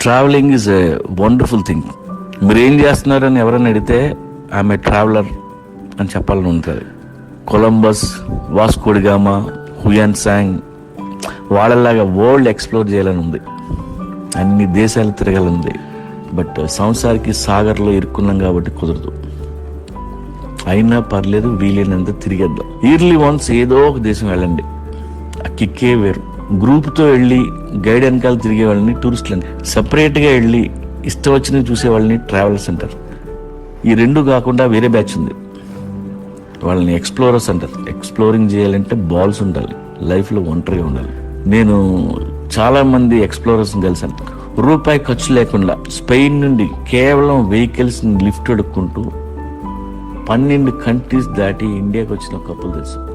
Travelling is a wonderful thing మీరు ఏం చేస్తున్నారని ఎవరైనా అడిగితే ఆమె ట్రావెలర్ అని చెప్పాలని ఉంటుంది. Columbus Vasco da Gama Hiuen Tsang వాళ్ళలాగా వరల్డ్ ఎక్స్ప్లోర్ చేయాలని ఉంది. అన్ని దేశాలు తిరగాలని ఉంది. బట్ సంసారికి సాగర్లో ఇరుక్కున్నాం కాబట్టి కుదరదు. అయినా పర్లేదు వీలైనంత తిరిగేద్దాం. ఇయర్లీ వన్స్ ఏదో ఒక దేశం వెళ్ళండి. ఆ కిక్కే వేరు. గ్రూప్తో వెళ్ళి గైడ్ వెనకాల తిరిగే వాళ్ళని టూరిస్టులు అని సపరేట్గా వెళ్ళి ఇష్టం వచ్చినవి చూసే వాళ్ళని ట్రావెలర్స్ అంటారు ఈ రెండు కాకుండా వేరే బ్యాచ్ ఉంది. వాళ్ళని ఎక్స్ప్లోరర్స్ అంటారు. ఎక్స్ప్లోరింగ్ చేయాలంటే బాల్స్ ఉండాలి. లైఫ్లో ఒంటరిగా ఉండాలి. నేను చాలామంది ఎక్స్ప్లోరర్స్ని కలిసాను రూపాయి ఖర్చు లేకుండా స్పెయిన్ నుండి కేవలం వెహికల్స్ని లిఫ్ట్ అడుక్కుంటూ పన్నెండు కంట్రీస్ దాటి ఇండియాకి వచ్చిన కప్పులు తెలుసు.